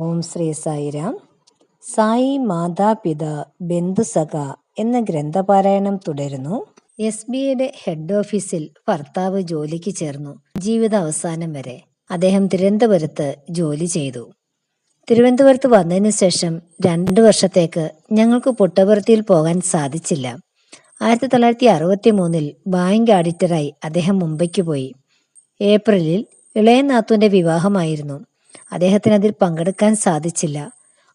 ഓം ശ്രീ സായിരാം. സായി മാതാപിത ബന്ധുസഖ എന്ന ഗ്രന്ഥപാരായണം തുടരുന്നു. S B ഐയുടെ ഹെഡ് ഓഫീസിൽ ഭർത്താവ് ജോലിക്ക് ചേർന്നു. ജീവിത അവസാനം വരെ അദ്ദേഹം തിരുവനന്തപുരത്ത് ജോലി ചെയ്തു. തിരുവനന്തപുരത്ത് വന്നതിന് ശേഷം രണ്ടു വർഷത്തേക്ക് ഞങ്ങൾക്ക് പുട്ടപുരത്തിയിൽ പോകാൻ സാധിച്ചില്ല. ആയിരത്തി തൊള്ളായിരത്തി അറുപത്തി മൂന്നിൽ ബാങ്ക് ഓഡിറ്ററായി അദ്ദേഹം മുംബൈക്ക് പോയി. ഏപ്രിലിൽ ഇളയനാത്തുവിന്റെ വിവാഹമായിരുന്നു. അദ്ദേഹത്തിന് അതിൽ പങ്കെടുക്കാൻ സാധിച്ചില്ല.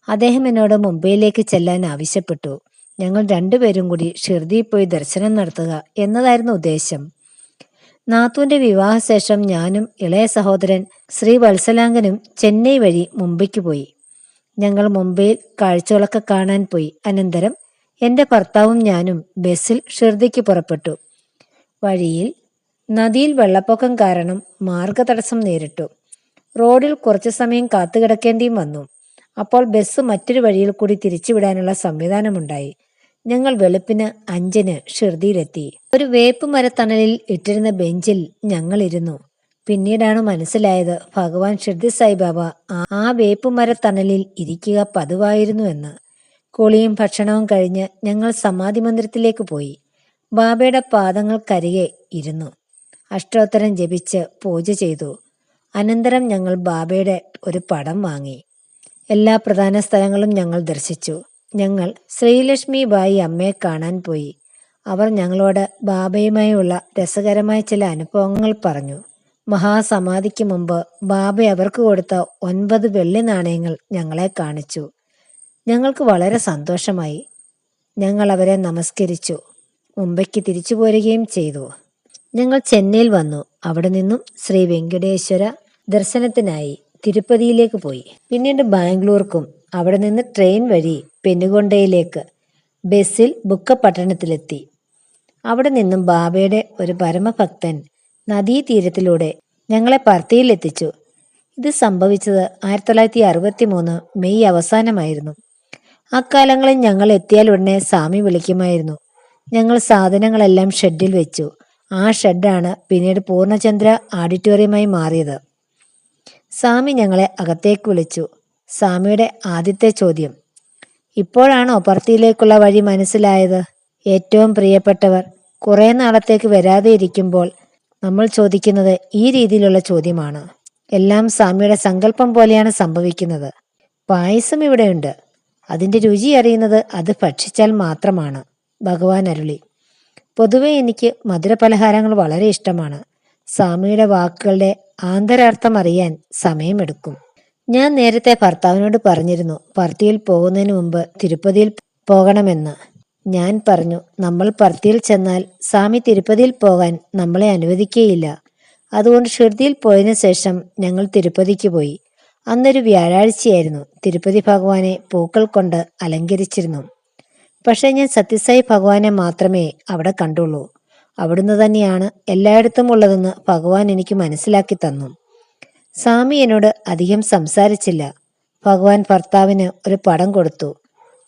അദ്ദേഹം എന്നോട് മുംബൈയിലേക്ക് ചെല്ലാൻ ആവശ്യപ്പെട്ടു. ഞങ്ങൾ രണ്ടുപേരും കൂടി ഷിർദിയിൽ പോയി ദർശനം നടത്തുക എന്നതായിരുന്നു ഉദ്ദേശം. നാത്തുവിന്റെ വിവാഹശേഷം ഞാനും ഇളയ സഹോദരൻ ശ്രീ വത്സലാംഗനും ചെന്നൈ വഴി മുംബൈക്ക് പോയി. ഞങ്ങൾ മുംബൈയിൽ കാഴ്ചകളൊക്കെ കാണാൻ പോയി. അനന്തരം എന്റെ ഭർത്താവും ഞാനും ബസ്സിൽ ഷിർദിക്ക് പുറപ്പെട്ടു. വഴിയിൽ നദിയിൽ വെള്ളപ്പൊക്കം കാരണം മാർഗതടസ്സം നേരിട്ടു. റോഡിൽ കുറച്ചു സമയം കാത്തുകിടക്കേണ്ടിയും വന്നു. അപ്പോൾ ബസ് മറ്റൊരു വഴിയിൽ കൂടി തിരിച്ചുവിടാനുള്ള സംവിധാനമുണ്ടായി. ഞങ്ങൾ വെളുപ്പിന് അഞ്ചിന് ഷിർദിയിലെത്തി. ഒരു വേപ്പ് മരത്തണലിൽ ഇട്ടിരുന്ന ബെഞ്ചിൽ ഞങ്ങൾ ഇരുന്നു പിന്നീടാണ് മനസ്സിലായത് ഭഗവാൻ ഷിർദി സായിബാബ ആ- വേപ്പ് മരത്തണലിൽ ഇരിക്കുക പതിവായിരുന്നു എന്ന് കുളിയും ഭക്ഷണവും കഴിഞ്ഞ് ഞങ്ങൾ സമാധി മന്ദിരത്തിലേക്ക് പോയി. ബാബയുടെ പാദങ്ങൾക്കരികെ ഇരുന്നു. അഷ്ടോത്തരം ജപിച്ച് പൂജ ചെയ്തു. അനന്തരം ഞങ്ങൾ ബാബയുടെ ഒരു പടം വാങ്ങി. എല്ലാ പ്രധാന സ്ഥലങ്ങളും ഞങ്ങൾ ദർശിച്ചു. ഞങ്ങൾ ശ്രീലക്ഷ്മി ബായി അമ്മയെ കാണാൻ പോയി. അവർ ഞങ്ങളോട് ബാബയുമായുള്ള രസകരമായ ചില അനുഭവങ്ങൾ പറഞ്ഞു. മഹാസമാധിക്ക് മുമ്പ് ബാബ അവർക്ക് കൊടുത്ത ഒൻപത് വെള്ളി നാണയങ്ങൾ ഞങ്ങളെ കാണിച്ചു. ഞങ്ങൾക്ക് വളരെ സന്തോഷമായി. ഞങ്ങൾ അവരെ നമസ്കരിച്ചു. മുംബൈക്ക് തിരിച്ചു പോരുകയും ചെയ്തു. ഞങ്ങൾ ചെന്നൈയിൽ വന്നു. അവിടെ നിന്നും ശ്രീ വെങ്കടേശ്വര ദർശനത്തിനായി തിരുപ്പതിയിലേക്ക് പോയി. പിന്നീട് ബാംഗ്ലൂർക്കും അവിടെ നിന്ന് ട്രെയിൻ വഴി പെനുകൊണ്ടയിലേക്ക് ബസ്സിൽ ബുക്കപട്ടണത്തിലെത്തി. അവിടെ നിന്നും ബാബയുടെ ഒരു പരമഭക്തൻ നദീതീരത്തിലൂടെ ഞങ്ങളെ പർത്തിയിലെത്തിച്ചു ഇത് സംഭവിച്ചത് ആയിരത്തി തൊള്ളായിരത്തി അറുപത്തി മൂന്ന് മെയ് അവസാനമായിരുന്നു. അക്കാലങ്ങളിൽ ഞങ്ങൾ എത്തിയാൽ ഉടനെ സ്വാമി വിളിക്കുമായിരുന്നു. ഞങ്ങൾ സാധനങ്ങളെല്ലാം ഷെഡിൽ വെച്ചു. ആ ഷെഡാണ് പിന്നീട് പൂർണചന്ദ്ര ഓഡിറ്റോറിയമായി മാറിയത്. സ്വാമി ഞങ്ങളെ അകത്തേക്ക് വിളിച്ചു. സ്വാമിയുടെ ആദ്യത്തെ ചോദ്യം. ഇപ്പോഴാണോ പർത്തിയിലേക്കുള്ള വഴി മനസ്സിലായത്? ഏറ്റവും പ്രിയപ്പെട്ടവർ കുറേ നാളത്തേക്ക് വരാതെ ഇരിക്കുമ്പോൾ നമ്മൾ ചോദിക്കുന്നത് ഈ രീതിയിലുള്ള ചോദ്യമാണ്. എല്ലാം സ്വാമിയുടെ സങ്കല്പം പോലെയാണ് സംഭവിക്കുന്നത്. പായസം ഇവിടെയുണ്ട്. അതിന്റെ രുചി അറിയുന്നത് അത് ഭക്ഷിച്ചാൽ മാത്രമാണ്. ഭഗവാൻ അരുളി. പൊതുവെ എനിക്ക് മധുര പലഹാരങ്ങൾ വളരെ ഇഷ്ടമാണ്. സ്വാമിയുടെ വാക്കുകളുടെ ആന്തരാർത്ഥം അറിയാൻ സമയമെടുക്കും. ഞാൻ നേരത്തെ ഭർത്താവിനോട് പറഞ്ഞിരുന്നു പർത്തിയിൽ പോകുന്നതിന് മുമ്പ് തിരുപ്പതിയിൽ പോകണമെന്ന്. ഞാൻ പറഞ്ഞു നമ്മൾ പർത്തിയിൽ ചെന്നാൽ സ്വാമി തിരുപ്പതിയിൽ പോകാൻ നമ്മളെ അനുവദിക്കുകയില്ല. അതുകൊണ്ട് ഷിർദിയിൽ പോയതിനു ശേഷം ഞങ്ങൾ തിരുപ്പതിക്ക് പോയി. അന്നൊരു വ്യാഴാഴ്ചയായിരുന്നു. തിരുപ്പതി ഭഗവാനെ പൂക്കൾ കൊണ്ട് അലങ്കരിച്ചിരുന്നു. പക്ഷേ ഞാൻ സത്യസായി ഭഗവാനെ മാത്രമേ അവിടെ കണ്ടുള്ളൂ. അവിടുന്ന് തന്നെയാണ് എല്ലായിടത്തും ഉള്ളതെന്ന് ഭഗവാൻ എനിക്ക് മനസ്സിലാക്കി തന്നു. സ്വാമി എന്നോട് അധികം സംസാരിച്ചില്ല. ഭഗവാൻ ഭർത്താവിന് ഒരു പടം കൊടുത്തു.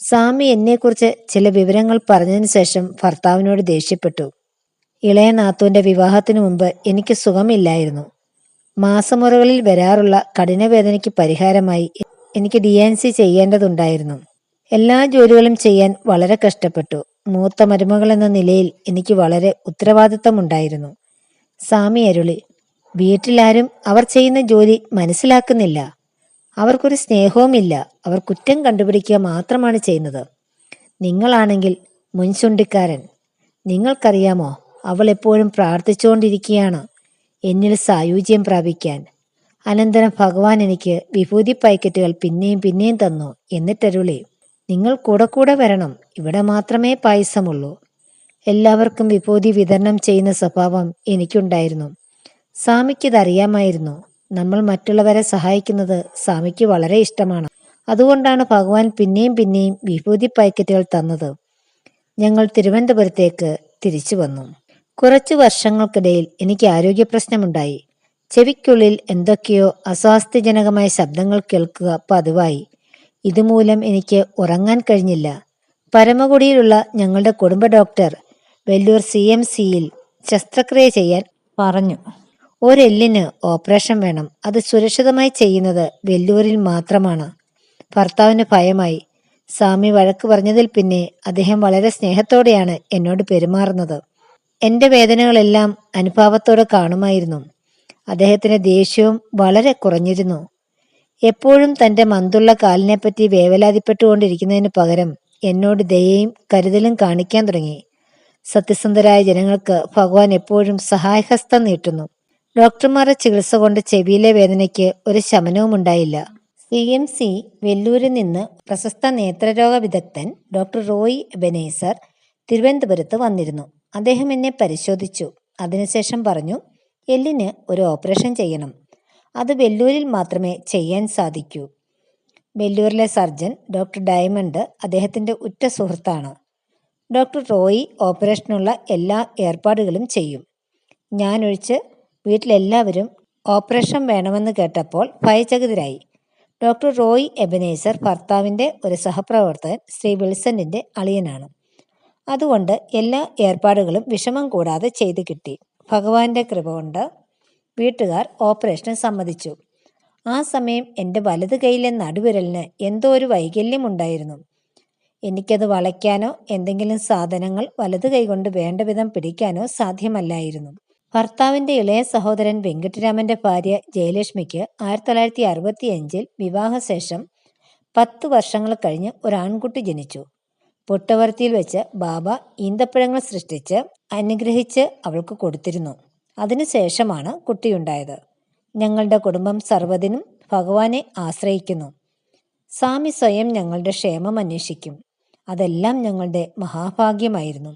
സ്വാമി എന്നെക്കുറിച്ച് ചില വിവരങ്ങൾ പറഞ്ഞതിന് ശേഷം ഭർത്താവിനോട് ദേഷ്യപ്പെട്ടു. ഇളയ നാത്തുവിന്റെ വിവാഹത്തിനു മുമ്പ് എനിക്ക് സുഖമില്ലായിരുന്നു. മാസമുറകളിൽ വരാറുള്ള കഠിനവേദനയ്ക്ക് പരിഹാരമായി എനിക്ക് ഡി എൻ സി ചെയ്യേണ്ടതുണ്ടായിരുന്നു. എല്ലാ ജോലികളും ചെയ്യാൻ വളരെ കഷ്ടപ്പെട്ടു. മൂത്ത മരുമകൾ എന്ന നിലയിൽ എനിക്ക് വളരെ ഉത്തരവാദിത്തമുണ്ടായിരുന്നു. സ്വാമി അരുളി വീട്ടിലാരും അവർ ചെയ്യുന്ന ജോലി മനസ്സിലാക്കുന്നില്ല. അവർക്കൊരു സ്നേഹവുമില്ല. അവർ കുറ്റം കണ്ടുപിടിക്കുക മാത്രമാണ് ചെയ്യുന്നത്. നിങ്ങളാണെങ്കിൽ മുൻചുണ്ടിക്കാരൻ. നിങ്ങൾക്കറിയാമോ അവൾ എപ്പോഴും പ്രാർത്ഥിച്ചുകൊണ്ടിരിക്കുകയാണ്. എന്നിൽ സായുജ്യം പ്രാപിക്കാൻ. അനന്തരം ഭഗവാൻ എനിക്ക് വിഭൂതി പാക്കറ്റുകൾ പിന്നെയും പിന്നെയും തന്നു എന്നിട്ടരുളി നിങ്ങൾ കൂടെ കൂടെ വരണം. ഇവിടെ മാത്രമേ പായസമുള്ളൂ. എല്ലാവർക്കും വിഭൂതി വിതരണം ചെയ്യുന്ന സ്വഭാവം എനിക്കുണ്ടായിരുന്നു. സ്വാമിക്ക് അറിയാമായിരുന്നു നമ്മൾ മറ്റുള്ളവരെ സഹായിക്കുന്നത് സ്വാമിക്ക് വളരെ ഇഷ്ടമാണ്. അതുകൊണ്ടാണ് ഭഗവാൻ പിന്നെയും പിന്നെയും വിഭൂതി പാക്കറ്റുകൾ തന്നത്. ഞങ്ങൾ തിരുവനന്തപുരത്തേക്ക് തിരിച്ചു വന്നു. കുറച്ചു വർഷങ്ങൾക്കിടയിൽ എനിക്ക് ആരോഗ്യ പ്രശ്നമുണ്ടായി ചെവിക്കുള്ളിൽ എന്തൊക്കെയോ അസ്വാസ്ഥ്യജനകമായ ശബ്ദങ്ങൾ കേൾക്കുക പതിവായി. ഇതുമൂലം എനിക്ക് ഉറങ്ങാൻ കഴിഞ്ഞില്ല. പരമകുടിയിലുള്ള ഞങ്ങളുടെ കുടുംബ ഡോക്ടർ വെല്ലൂർ സി എം സിയിൽ ശസ്ത്രക്രിയ ചെയ്യാൻ പറഞ്ഞു. ഒരെല്ലിന് ഓപ്പറേഷൻ വേണം. അത് സുരക്ഷിതമായി ചെയ്യുന്നത് വെല്ലൂരിൽ മാത്രമാണ്. ഭർത്താവിന് ഭയമായി. സ്വാമി വഴക്ക് പറഞ്ഞതിൽ പിന്നെ അദ്ദേഹം വളരെ സ്നേഹത്തോടെയാണ് എന്നോട് പെരുമാറുന്നത്. എന്റെ വേദനകളെല്ലാം അനുഭാവത്തോടെ കാണുമായിരുന്നു. അദ്ദേഹത്തിന്റെ ദേഷ്യവും വളരെ കുറഞ്ഞിരുന്നു. എപ്പോഴും തന്റെ മന്തുള്ള കാലിനെപ്പറ്റി വേവലാതിപ്പെട്ടുകൊണ്ടിരിക്കുന്നതിന് പകരം എന്നോട് ദയയും കരുതലും കാണിക്കാൻ തുടങ്ങി. സത്യസന്ധരായ ജനങ്ങൾക്ക് ഭഗവാൻ എപ്പോഴും സഹായഹസ്തം നീട്ടുന്നു. ഡോക്ടർമാരുടെ ചികിത്സ കൊണ്ട് ചെവിയിലെ വേദനയ്ക്ക് ഒരു ശമനവും ഉണ്ടായില്ല. സി എം സി വെല്ലൂരിൽ നിന്ന് പ്രശസ്ത നേത്രരോഗ വിദഗ്ധൻ ഡോക്ടർ റോയ് ബെനേസർ തിരുവനന്തപുരത്ത് വന്നിരുന്നു. അദ്ദേഹം എന്നെ പരിശോധിച്ചു. അതിനുശേഷം പറഞ്ഞു എല്ലിന് ഒരു ഓപ്പറേഷൻ ചെയ്യണം. അത് വെല്ലൂരിൽ മാത്രമേ ചെയ്യാൻ സാധിക്കൂ. വെല്ലൂരിലെ സർജൻ ഡോക്ടർ ഡയമണ്ട് അദ്ദേഹത്തിന്റെ ഉറ്റ സുഹൃത്താണ്. ഡോക്ടർ റോയി ഓപ്പറേഷനുള്ള എല്ലാ ഏർപ്പാടുകളും ചെയ്യും. ഞാനൊഴിച്ച് വീട്ടിലെല്ലാവരും ഓപ്പറേഷൻ വേണമെന്ന് കേട്ടപ്പോൾ ഭയചകിതരായി. ഡോക്ടർ റോയി എബനേസർ ഭർത്താവിന്റെ ഒരു സഹപ്രവർത്തകൻ ശ്രീ വിൽസണിന്റെ അളിയനാണ്. അതുകൊണ്ട് എല്ലാ ഏർപ്പാടുകളും വിഷമം കൂടാതെ ചെയ്തു കിട്ടി. ഭഗവാന്റെ കൃപ കൊണ്ട് വീട്ടുകാർ ഓപ്പറേഷന് സമ്മതിച്ചു. ആ സമയം എന്റെ വലത് കൈയിലെ നടുവിരലിന് എന്തോ ഒരു വൈകല്യമുണ്ടായിരുന്നു എനിക്കത് വളയ്ക്കാനോ എന്തെങ്കിലും സാധനങ്ങൾ വലത് കൈകൊണ്ട് വേണ്ട വിധം പിടിക്കാനോ സാധ്യമല്ലായിരുന്നു. ഭർത്താവിന്റെ ഇളയ സഹോദരൻ വെങ്കിട്ടരാമന്റെ ഭാര്യ ജയലക്ഷ്മിക്ക് ആയിരത്തി തൊള്ളായിരത്തി അറുപത്തി അഞ്ചിൽ വിവാഹശേഷം പത്ത് വർഷങ്ങൾ കഴിഞ്ഞ് ഒരു ആൺകുട്ടി ജനിച്ചു. പുട്ടവർത്തിയിൽ വെച്ച് ബാബ ഈന്തപ്പഴങ്ങൾ സൃഷ്ടിച്ച് അനുഗ്രഹിച്ച് അവൾക്ക് കൊടുത്തിരുന്നു. അതിനുശേഷമാണ് കുട്ടിയുണ്ടായത്. ഞങ്ങളുടെ കുടുംബം സർവതിനും ഭഗവാനെ ആശ്രയിക്കുന്നു. സ്വാമി സ്വയം ഞങ്ങളുടെ ക്ഷേമം അന്വേഷിക്കും. അതെല്ലാം ഞങ്ങളുടെ മഹാഭാഗ്യമായിരുന്നു.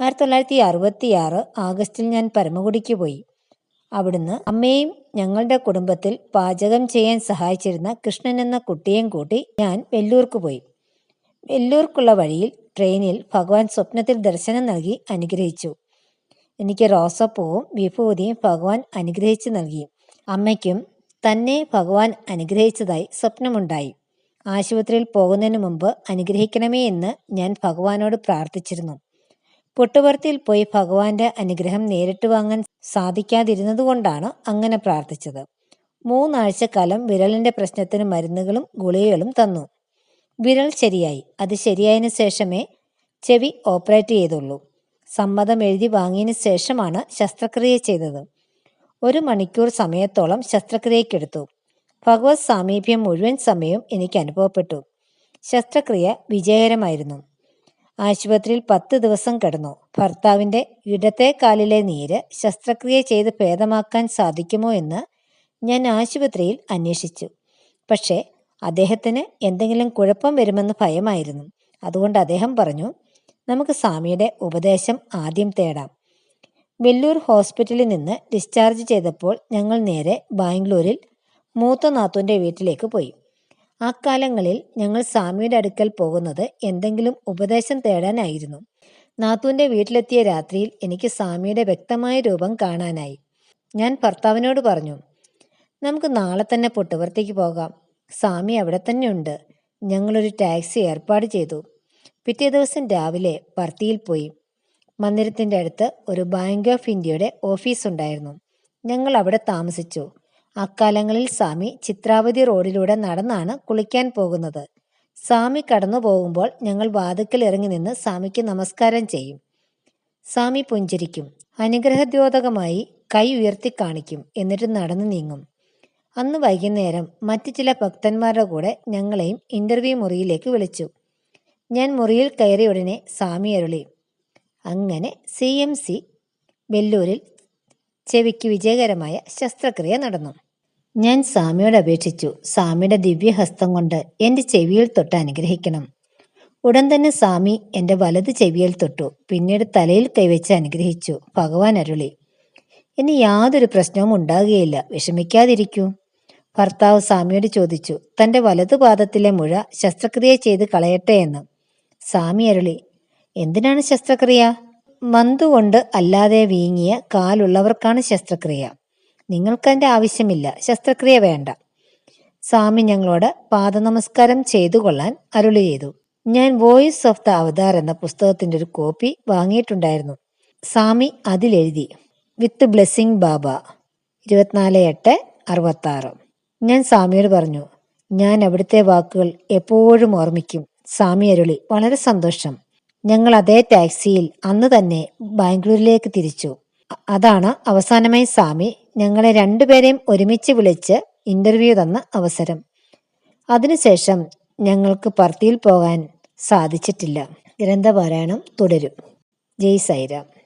ആയിരത്തി തൊള്ളായിരത്തി അറുപത്തിയാറ് ആഗസ്റ്റിൽ ഞാൻ പരമകുടിക്ക് പോയി. അവിടുന്ന് അമ്മയും ഞങ്ങളുടെ കുടുംബത്തിൽ പാചകം ചെയ്യാൻ സഹായിച്ചിരുന്ന കൃഷ്ണൻ എന്ന കുട്ടിയെയും കൂട്ടി ഞാൻ വെല്ലൂർക്ക് പോയി. വെല്ലൂർക്കുള്ള വഴിയിൽ ട്രെയിനിൽ ഭഗവാൻ സ്വപ്നത്തിൽ ദർശനം നൽകി അനുഗ്രഹിച്ചു. എനിക്ക് റോസപ്പൂവും വിഭൂതിയും ഭഗവാൻ അനുഗ്രഹിച്ചു നൽകി. അമ്മയ്ക്കും തന്നെ ഭഗവാൻ അനുഗ്രഹിച്ചതായി സ്വപ്നമുണ്ടായി. ആശുപത്രിയിൽ പോകുന്നതിന് മുമ്പ് അനുഗ്രഹിക്കണമേ എന്ന് ഞാൻ ഭഗവാനോട് പ്രാർത്ഥിച്ചിരുന്നു. പുട്ടുപുറത്തിൽ പോയി ഭഗവാന്റെ അനുഗ്രഹം നേരിട്ട് വാങ്ങാൻ സാധിക്കാതിരുന്നതുകൊണ്ടാണ് അങ്ങനെ പ്രാർത്ഥിച്ചത്. മൂന്നാഴ്ചക്കാലം വിരലിന്റെ പ്രശ്നത്തിന് മരുന്നുകളും ഗുളികകളും തന്നു. വിരൽ ശരിയായി. അത് ശരിയായതിനു ശേഷമേ ചെവി ഓപ്പറേറ്റ് ചെയ്തുള്ളൂ. സമ്മതം എഴുതി വാങ്ങിയതിനു ശേഷമാണ് ശസ്ത്രക്രിയ ചെയ്തത്. ഒരു മണിക്കൂർ സമയത്തോളം ശസ്ത്രക്രിയക്കെടുത്തു ഭഗവത് സാമീപ്യം മുഴുവൻ സമയവും എനിക്ക് അനുഭവപ്പെട്ടു. ശസ്ത്രക്രിയ വിജയകരമായിരുന്നു. ആശുപത്രിയിൽ പത്ത് ദിവസം കിടന്നു. ഭർത്താവിന്റെ ഇടത്തെ കാലിലെ നീര് ശസ്ത്രക്രിയ ചെയ്ത് ഭേദമാക്കാൻ സാധിക്കുമോ എന്ന് ഞാൻ ആശുപത്രിയിൽ അന്വേഷിച്ചു. പക്ഷേ അദ്ദേഹത്തിന് എന്തെങ്കിലും കുഴപ്പം വരുമെന്ന് ഭയമായിരുന്നു. അതുകൊണ്ട് അദ്ദേഹം പറഞ്ഞു നമുക്ക് സ്വാമിയുടെ ഉപദേശം ആദ്യം തേടാം. വെല്ലൂർ ഹോസ്പിറ്റലിൽ നിന്ന് ഡിസ്ചാർജ് ചെയ്തപ്പോൾ ഞങ്ങൾ നേരെ ബാംഗ്ലൂരിൽ മൂത്ത നാത്തൂന്റെ വീട്ടിലേക്ക് പോയി. അക്കാലങ്ങളിൽ ഞങ്ങൾ സ്വാമിയുടെ അടുക്കൽ പോകുന്നത് എന്തെങ്കിലും ഉപദേശം തേടാനായിരുന്നു. നാത്തൂന്റെ വീട്ടിലെത്തിയ രാത്രിയിൽ എനിക്ക് സ്വാമിയുടെ വ്യക്തമായ രൂപം കാണാനായി. ഞാൻ ഭർത്താവിനോട് പറഞ്ഞു നമുക്ക് നാളെ തന്നെ പുട്ടുപുറത്തേക്ക് പോകാം. സ്വാമി അവിടെ തന്നെയുണ്ട്. ഞങ്ങളൊരു ടാക്സി ഏർപ്പാട് ചെയ്തു. പിറ്റേ ദിവസം രാവിലെ പർത്തിയിൽ പോയി. മന്ദിരത്തിന്റെ അടുത്ത് ഒരു ബാങ്ക് ഓഫ് ഇന്ത്യയുടെ ഓഫീസ് ഉണ്ടായിരുന്നു. ഞങ്ങൾ അവിടെ താമസിച്ചു. അക്കാലങ്ങളിൽ സ്വാമി ചിത്രാവതി റോഡിലൂടെ നടന്നാണ് കുളിക്കാൻ പോകുന്നത്. സ്വാമി കടന്നു പോകുമ്പോൾ ഞങ്ങൾ വാതുക്കൽ ഇറങ്ങി നിന്ന് സ്വാമിക്ക് നമസ്കാരം ചെയ്യും. സ്വാമി പുഞ്ചിരിക്കും. അനുഗ്രഹദ്യോതകമായി കൈ ഉയർത്തി കാണിക്കും. എന്നിട്ട് നടന്നു നീങ്ങും. അന്ന് വൈകുന്നേരം മറ്റു ചില ഭക്തന്മാരുടെ കൂടെ ഞങ്ങളെയും ഇന്റർവ്യൂ മുറിയിലേക്ക് വിളിച്ചു. ഞാൻ മുറിയിൽ കയറിയ ഉടനെ സ്വാമി അരുളി. അങ്ങനെ സി എം സി വെല്ലൂരിൽ ചെവിക്ക് വിജയകരമായ ശസ്ത്രക്രിയ നടന്നു. ഞാൻ സ്വാമിയോട് അപേക്ഷിച്ചു സ്വാമിയുടെ ദിവ്യഹസ്തം കൊണ്ട് എന്റെ ചെവിയിൽ തൊട്ട് അനുഗ്രഹിക്കണം. ഉടൻ തന്നെ സ്വാമി എന്റെ വലത് ചെവിയിൽ തൊട്ടു പിന്നീട് തലയിൽ കൈവച്ച് അനുഗ്രഹിച്ചു ഭഗവാൻ അരുളി. ഇനി യാതൊരു പ്രശ്നവും ഉണ്ടാകുകയില്ല വിഷമിക്കാതിരിക്കൂ. ഭർത്താവ് സ്വാമിയോട് ചോദിച്ചു തന്റെ വലതുപാദത്തിലെ മുഴ ശസ്ത്രക്രിയ ചെയ്ത് കളയട്ടെ എന്ന്. സ്വാമി അരുളി എന്തിനാണ് ശസ്ത്രക്രിയ? മന്തുകൊണ്ട് അല്ലാതെ വീങ്ങിയ കാലുള്ളവർക്കാണ് ശസ്ത്രക്രിയ. നിങ്ങൾക്കതിന്റെ ആവശ്യമില്ല ശസ്ത്രക്രിയ വേണ്ട. സ്വാമി ഞങ്ങളോട് പാദനമസ്കാരം ചെയ്തു കൊള്ളാൻ അരുളി ചെയ്തു. ഞാൻ വോയിസ് ഓഫ് ദ അവതാർ എന്ന പുസ്തകത്തിന്റെ ഒരു കോപ്പി വാങ്ങിയിട്ടുണ്ടായിരുന്നു. സ്വാമി അതിലെഴുതി വിത്ത് ബ്ലെസ്സിങ് ബാബ ഇരുപത്തിനാല് എട്ട് അറുപത്താറ്. ഞാൻ സ്വാമിയോട് പറഞ്ഞു ഞാൻ അവിടുത്തെ വാക്കുകൾ എപ്പോഴും ഓർമ്മിക്കും. സ്വാമി അരുളി വളരെ സന്തോഷം. ഞങ്ങൾ അതേ ടാക്സിയിൽ അന്ന് തന്നെ ബാംഗ്ലൂരിലേക്ക് തിരിച്ചു. അതാണ് അവസാനമായി സ്വാമി ഞങ്ങളെ രണ്ടുപേരെയും ഒരുമിച്ച് വിളിച്ച് ഇന്റർവ്യൂ തന്ന അവസരം. അതിനുശേഷം ഞങ്ങൾക്ക് പർത്തിയിൽ പോകാൻ സാധിച്ചിട്ടില്ല. ഗ്രന്ഥപാരായണം തുടരും. ജയ് സൈറാം